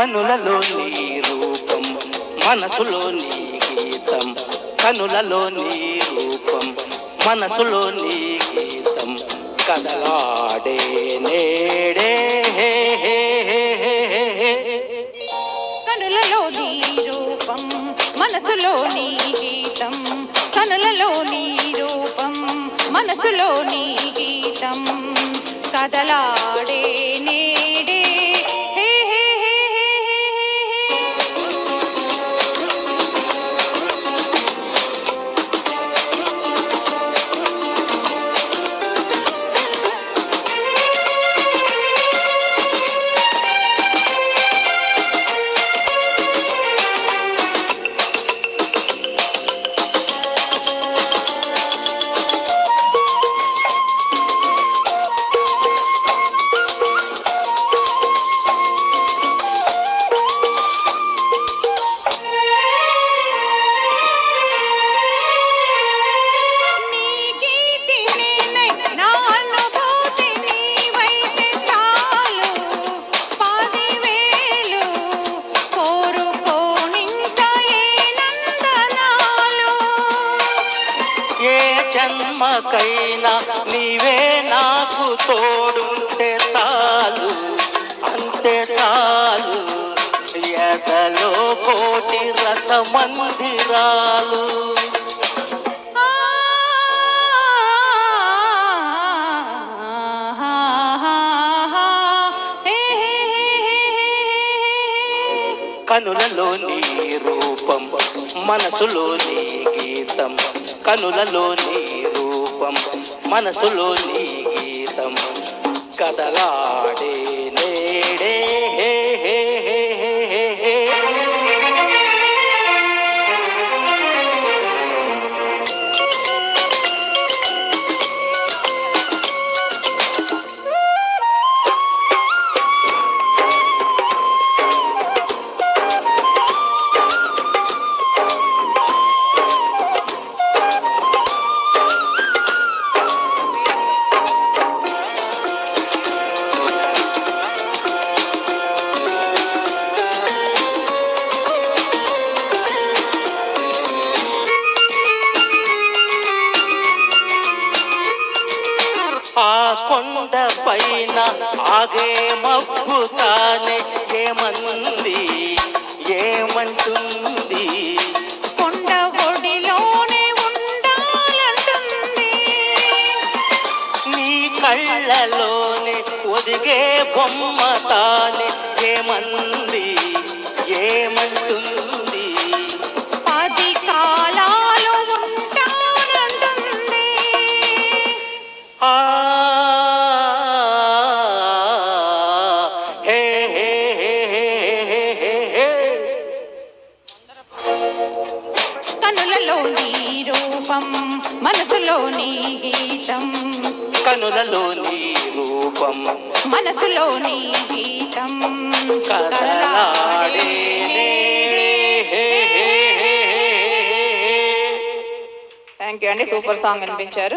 కనులలో నీ రూపం మనసులో నీ గీతం. కనులలో నీ రూపం మనసులో నీ గీతం. కదలాడే నేడే హే హే. కనులలో నీ రూపం మనసులో నీ గీతం. కనులలో నీ రూపం మనసులో నీ గీతం. కదలాడే నే జన్మకైనా నీవే నాకు తోడుంటే చాలు అంతే చాలు. ఎదలో కోటి రసమందిరాలు. కనులలో నీ రూపం మనసులో నీ గీతం. కనులలో నీ రూపం మనసులో నీ గీతం కదలాడే కొండ పైన ఆగే మబ్బు తానే ఏమంది? ఏమంటుంది? కొండ ఒడిలోనే ఉండాలంటుంది. నీ కళ్ళలోనే ఒదిగే బొమ్మ తానే మనసులో నీ గీతం. కనులలో నీ రూపం. మనసులో నీ గీతం. కదలాడే థ్యాంక్ యూ అండి. సూపర్ సాంగ్ అనిపించారు